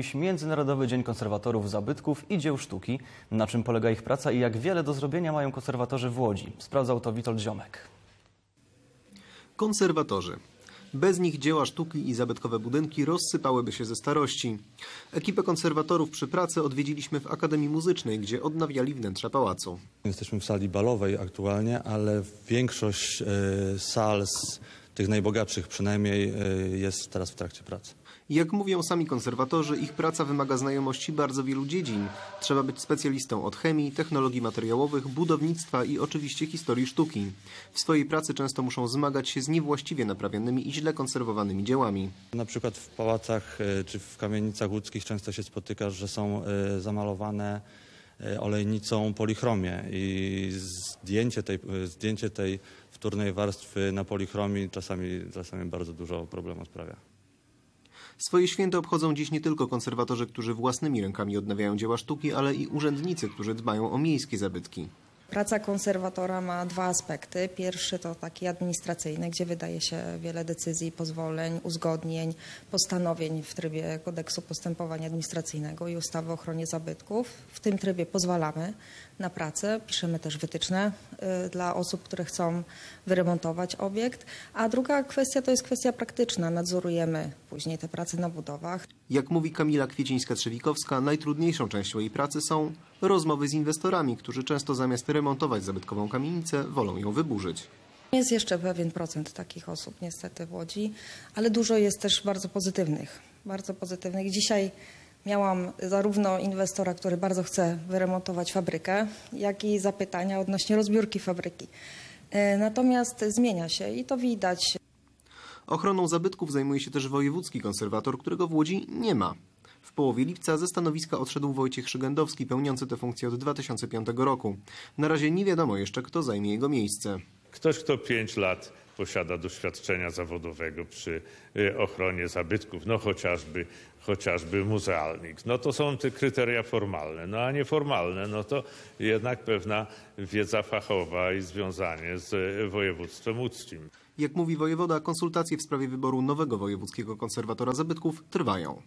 Dziś Międzynarodowy Dzień Konserwatorów Zabytków i Dzieł Sztuki. Na czym polega ich praca i jak wiele do zrobienia mają konserwatorzy w Łodzi? Sprawdzał to Witold Ziomek. Konserwatorzy. Bez nich dzieła sztuki i zabytkowe budynki rozsypałyby się ze starości. Ekipę konserwatorów przy pracy odwiedziliśmy w Akademii Muzycznej, gdzie odnawiali wnętrza pałacu. Jesteśmy w sali balowej aktualnie, ale większość e, sal z tych najbogatszych przynajmniej e, jest teraz w trakcie pracy. Jak mówią sami konserwatorzy, ich praca wymaga znajomości bardzo wielu dziedzin. Trzeba być specjalistą od chemii, technologii materiałowych, budownictwa i oczywiście historii sztuki. W swojej pracy często muszą zmagać się z niewłaściwie naprawianymi i źle konserwowanymi dziełami. Na przykład w pałacach e, czy w kamienicach łódzkich często się spotykasz, że są e, zamalowane olejnicą polichromie i zdjęcie tej, e, zdjęcie tej wtórnej warstwy na polichromii czasami, czasami bardzo dużo problemu sprawia. Swoje święto obchodzą dziś nie tylko konserwatorzy, którzy własnymi rękami odnawiają dzieła sztuki, ale i urzędnicy, którzy dbają o miejskie zabytki. Praca konserwatora ma dwa aspekty. Pierwszy to taki administracyjny, gdzie wydaje się wiele decyzji, pozwoleń, uzgodnień, postanowień w trybie kodeksu postępowania administracyjnego i ustawy o ochronie zabytków. W tym trybie pozwalamy na pracę, piszemy też wytyczne y, dla osób, które chcą wyremontować obiekt. A druga kwestia to jest kwestia praktyczna. Nadzorujemy później te prace na budowach. Jak mówi Kamila Kwiecińska-Trzewikowska, najtrudniejszą częścią jej pracy są rozmowy z inwestorami, którzy często zamiast remontować zabytkową kamienicę, wolą ją wyburzyć. Jest jeszcze pewien procent takich osób niestety w Łodzi, ale dużo jest też bardzo pozytywnych. Bardzo pozytywnych. Dzisiaj miałam zarówno inwestora, który bardzo chce wyremontować fabrykę, jak i zapytania odnośnie rozbiórki fabryki. E, Natomiast zmienia się i to widać. Ochroną zabytków zajmuje się też wojewódzki konserwator, którego w Łodzi nie ma. W połowie lipca ze stanowiska odszedł Wojciech Szygendowski, pełniący tę funkcję od 2005 roku. Na razie nie wiadomo jeszcze, kto zajmie jego miejsce. Ktoś, kto 5 lat posiada doświadczenia zawodowego przy y, ochronie zabytków, no chociażby, chociażby muzealnik. No to są te kryteria formalne, no a nieformalne, no to jednak pewna wiedza fachowa i związanie z y, województwem łódzkim. Jak mówi wojewoda, konsultacje w sprawie wyboru nowego wojewódzkiego konserwatora zabytków trwają.